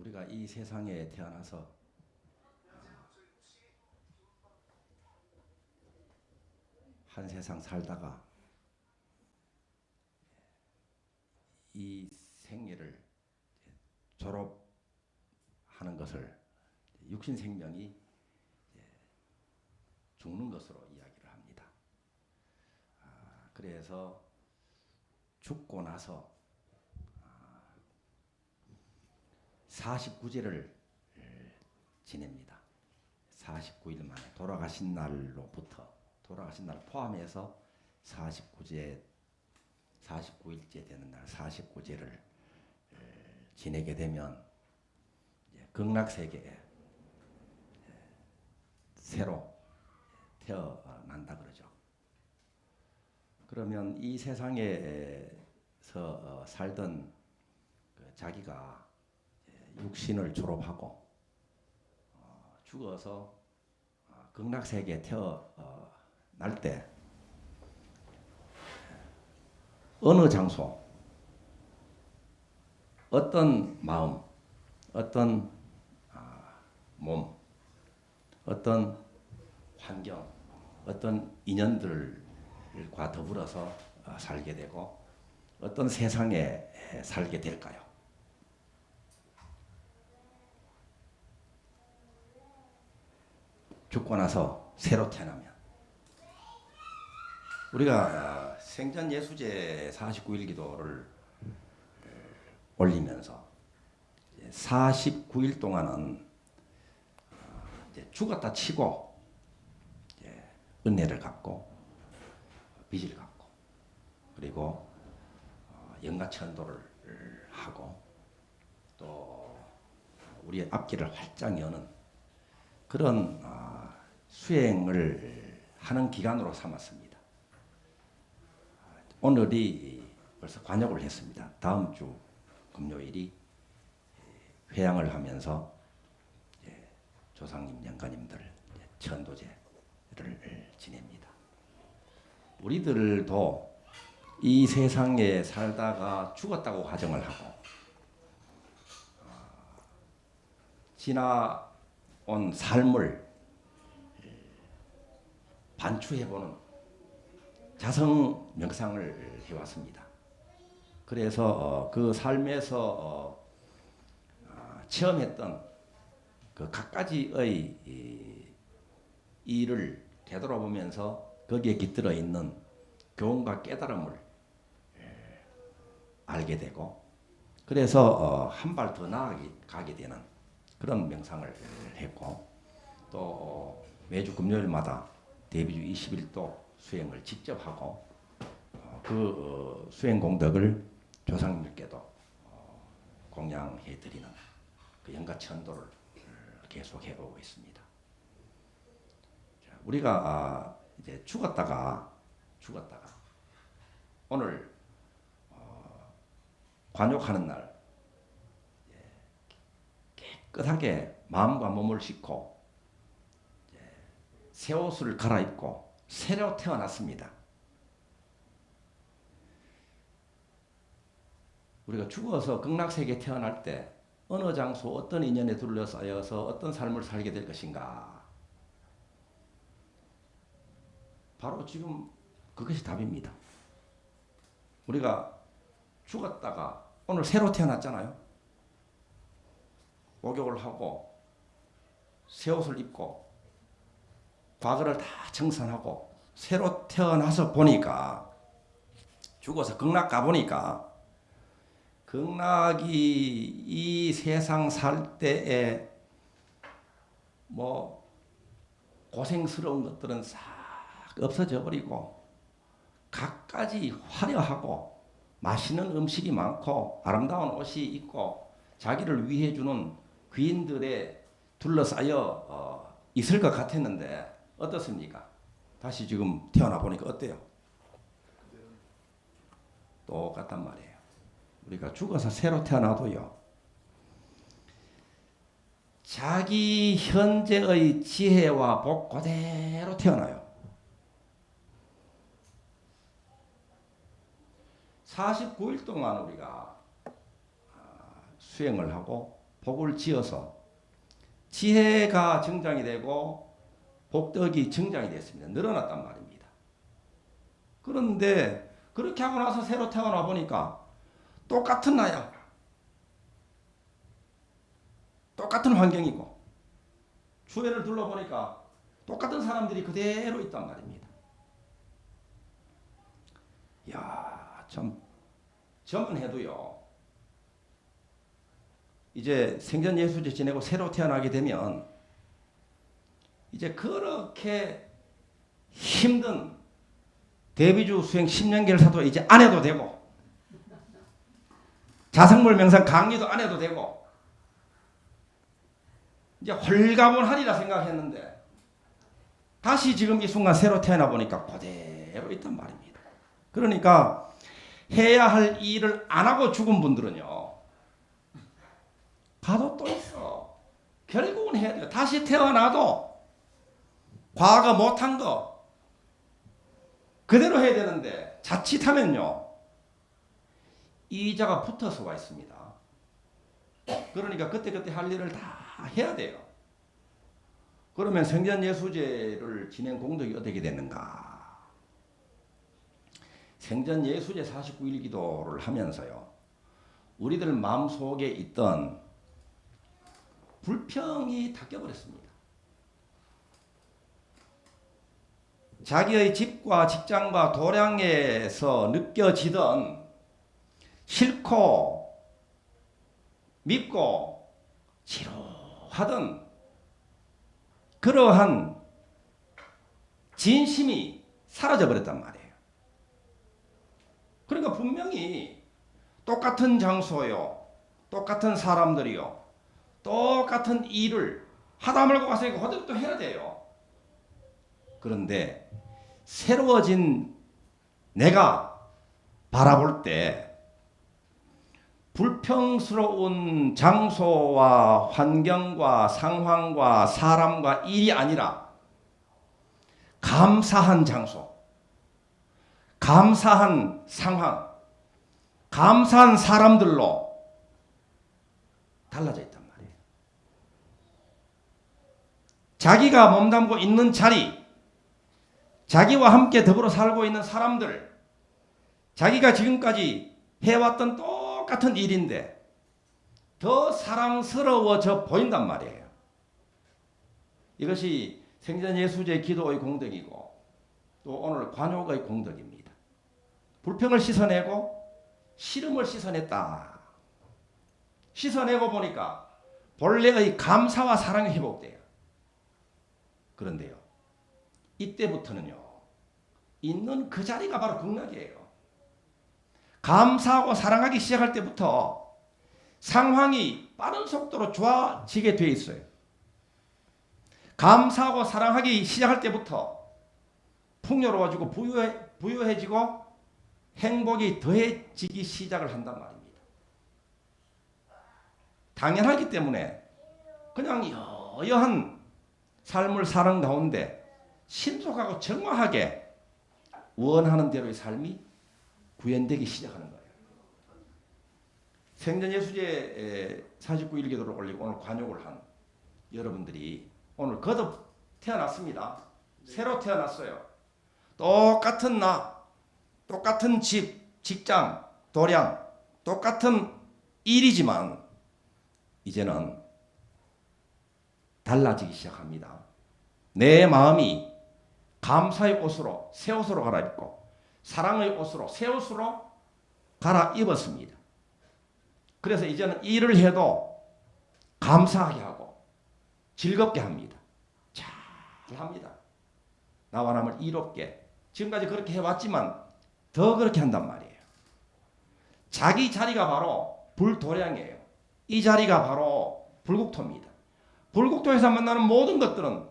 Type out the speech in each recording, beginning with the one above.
우리가 이 세상에 태어나서 한 세상 살다가 이 생애를 졸업하는 것을 육신 생명이 죽는 것으로 이야기를 합니다. 아, 그래서 죽고 나서 49제를 지냅니다. 49일 만에 돌아가신 날로부터 돌아가신 날 포함해서 49제 49일째 되는 날 49제를 지내게 되면 이제 극락 세계에 새로 태어난다 그러죠. 그러면 이 세상에서 어, 살던 그 자기가 육신을 졸업하고 어, 죽어서 어, 극락세계에 태어날 때 어느 장소, 어떤 마음, 어떤 아, 몸, 어떤 환경, 어떤 인연들과 더불어서 어, 살게 되고 어떤 세상에 살게 될까요? 죽고 나서 새로 태어나면. 우리가 생전 예수제 49일 기도를 올리면서 49일 동안은 죽었다 치고 은혜를 갖고 빚을 갖고 그리고 어, 영가 천도를 하고 또 우리의 앞길을 활짝 여는 그런 아, 수행을 하는 기간으로 삼았습니다. 오늘이 벌써 관역을 했습니다. 다음 주 금요일이 회양을 하면서 조상님, 영가님들 천도제를 지냅니다. 우리들도 이 세상에 살다가 죽었다고 가정을 하고 아, 지나온 삶을 반추해보는 자성 명상을 해왔습니다. 그래서 어, 그 삶에서 어, 아, 체험했던 그 각가지의 일을 되돌아보면서 거기에 깃들어 있는 교훈과 깨달음을 알게 되고 그래서 어, 한발 더 나아가게 되는 그런 명상을 했고 또 매주 금요일마다 데뷔주 21도 수행을 직접 하고 어, 그 수행 공덕을 조상님께도 공양해 드리는 그 영가천도를 계속해 오고 있습니다. 우리가 아, 이제 죽었다가 죽었다가 오늘 어, 관욕하는 날 깨끗하게 마음과 몸을 씻고 새 옷을 갈아입고 새로 태어났습니다. 우리가 죽어서 극락세계에 태어날 때 어느 장소 어떤 인연에 둘러싸여서 어떤 삶을 살게 될 것인가 바로 지금 그것이 답입니다. 우리가 죽었다가 오늘 새로 태어났잖아요. 목욕을 하고 새 옷을 입고 과거를 다 청산하고 새로 태어나서 보니까 죽어서 극락 가 보니까 극락이 이 세상 살 때에 뭐 고생스러운 것들은 싹 없어져 버리고 갖가지 화려하고 맛있는 음식이 많고 아름다운 옷이 있고 자기를 위해 주는 귀인들에 둘러싸여 어, 있을 것 같았는데 어떻습니까? 다시 지금 태어나 보니까 어때요? 똑같단 말이에요. 우리가 죽어서 새로 태어나도요. 자기 현재의 지혜와 복 그대로 태어나요. 49일 동안 우리가 아, 수행을 하고 복을 지어서 지혜가 증장이 되고 복덕이 증장이 됐습니다. 늘어났단 말입니다. 그런데 그렇게 하고 나서 새로 태어나 보니까 똑같은 나야. 똑같은 환경이고 주변을 둘러보니까 똑같은 사람들이 그대로 있단 말입니다. 야, 참 저만 해도요. 이제 생전 예수제 지내고 새로 태어나게 되면 이제 그렇게 힘든 데뷔주 수행 10년계를 사도 이제 안 해도 되고 자성물 명상 강의도 안 해도 되고 이제 홀가분하리라 생각했는데 다시 지금 이 순간 새로 태어나 보니까 그대로 있단 말입니다. 그러니까 해야 할 일을 안 하고 죽은 분들은요. 가도 또 있어. 결국은 해야 돼요. 다시 태어나도 과거 못한 거 그대로 해야 되는데 자칫하면요. 이자가 붙어서가 있습니다. 그러니까 그때그때 할 일을 다 해야 돼요. 그러면 생전 예수제를 지낸 공덕이 어떻게 되는가? 생전 예수제 49일 기도를 하면서요. 우리들 마음속에 있던 불평이 다 껴버렸습니다. 자기의 집과 직장과 도량에서 느껴지던 싫고 믿고 지루하던 그러한 진심이 사라져 버렸단 말이에요. 그러니까 분명히 똑같은 장소요, 똑같은 사람들이요, 똑같은 일을 하다 말고 가서 이거 또 해야 돼요. 그런데 새로워진 내가 바라볼 때 불평스러운 장소와 환경과 상황과 사람과 일이 아니라 감사한 장소, 감사한 상황, 감사한 사람들로 달라져 있단 말이에요. 자기가 몸담고 있는 자리, 자기와 함께 더불어 살고 있는 사람들, 자기가 지금까지 해왔던 똑같은 일인데 더 사랑스러워져 보인단 말이에요. 이것이 생전 예수제 기도의 공덕이고 또 오늘 관용의 공덕입니다. 불평을 씻어내고 싫음을 씻어냈다. 씻어내고 보니까 본래의 감사와 사랑이 회복돼요. 그런데요. 이때부터는요. 있는 그 자리가 바로 극락이에요. 감사하고 사랑하기 시작할 때부터 상황이 빠른 속도로 좋아지게 돼 있어요. 감사하고 사랑하기 시작할 때부터 풍요로워지고 부유해, 부유해지고 행복이 더해지기 시작을 한단 말입니다. 당연하기 때문에 그냥 여여한 삶을 사는 가운데 신속하고 정확하게 원하는 대로의 삶이 구현되기 시작하는 거예요. 생전 예수제 49일 기도를 올리고 오늘 관용을 한 여러분들이 오늘 거듭 태어났습니다. 새로 태어났어요. 똑같은 나, 똑같은 집, 직장, 도량, 똑같은 일이지만 이제는 달라지기 시작합니다. 내 마음이 감사의 옷으로 새 옷으로 갈아입고 사랑의 옷으로 새 옷으로 갈아입었습니다. 그래서 이제는 일을 해도 감사하게 하고 즐겁게 합니다. 잘 합니다. 나와 남을 이롭게 지금까지 그렇게 해왔지만 더 그렇게 한단 말이에요. 자기 자리가 바로 불도량이에요. 이 자리가 바로 불국토입니다. 불국토에서 만나는 모든 것들은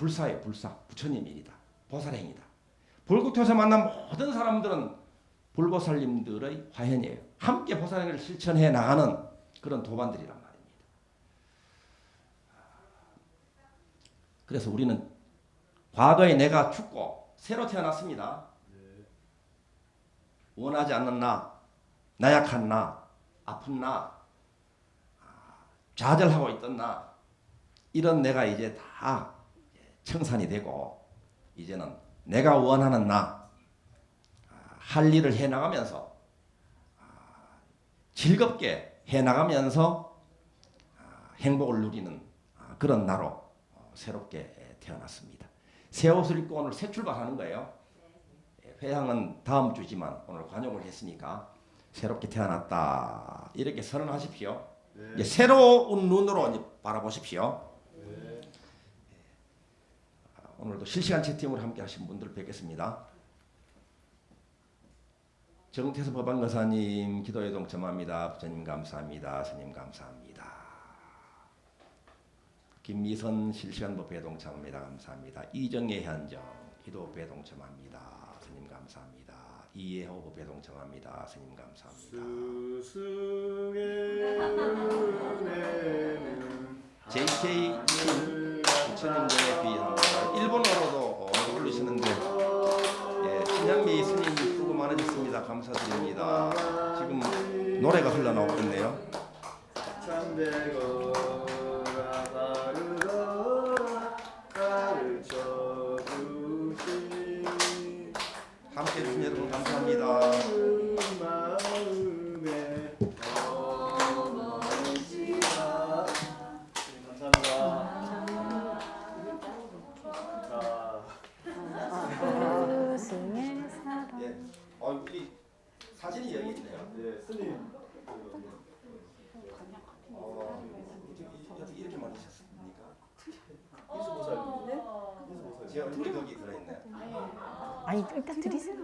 불사예요. 불사. 부처님입니다. 보살행이다. 불국토에서 만난 모든 사람들은 불보살님들의 화현이에요. 함께 보살행을 실천해 나가는 그런 도반들이란 말입니다. 그래서 우리는 과거에 내가 죽고 새로 태어났습니다. 원하지 않는 나, 나약한 나, 아픈 나, 좌절하고 있던 나 이런 내가 이제 다 청산이 되고 이제는 내가 원하는 나 할 일을 해 나가면서 아, 즐겁게 해 나가면서 아, 행복을 누리는 아, 그런 나로 어, 새롭게 태어났습니다. 새 옷을 입고 오늘 새 출발하는 거예요. 예, 회향은 다음 주지만 오늘 관용을 했으니까 새롭게 태어났다 이렇게 선언하십시오. 이제 새로운 눈으로 바라보십시오. 아, 오늘도 실시간 채팅으로 함께 하신 분들 뵙겠습니다. 정태수 법안거사님 기도에 동참합니다. 부처님 감사합니다. 스님 감사합니다. 김미선 실시간 법회에 동참합니다. 감사합니다. 이정혜 현정 기도 법회에 동참합니다. 스님 감사합니다. 이예호 법회에 동참합니다. 스님 감사합니다. 스승의 은혜는 JK 부처님들의 귀한 일본어로도 올리시는데 예, 신현미 스님 수고 많으셨습니다. 감사드립니다. 지금 노래가 흘러나오고 있네요. 스님. 어, 어떻게, 어떻게 이렇게 만드셨습니까? 이수보살님. 제 얼굴이 거기 들어있네. 아니 일단 드리세요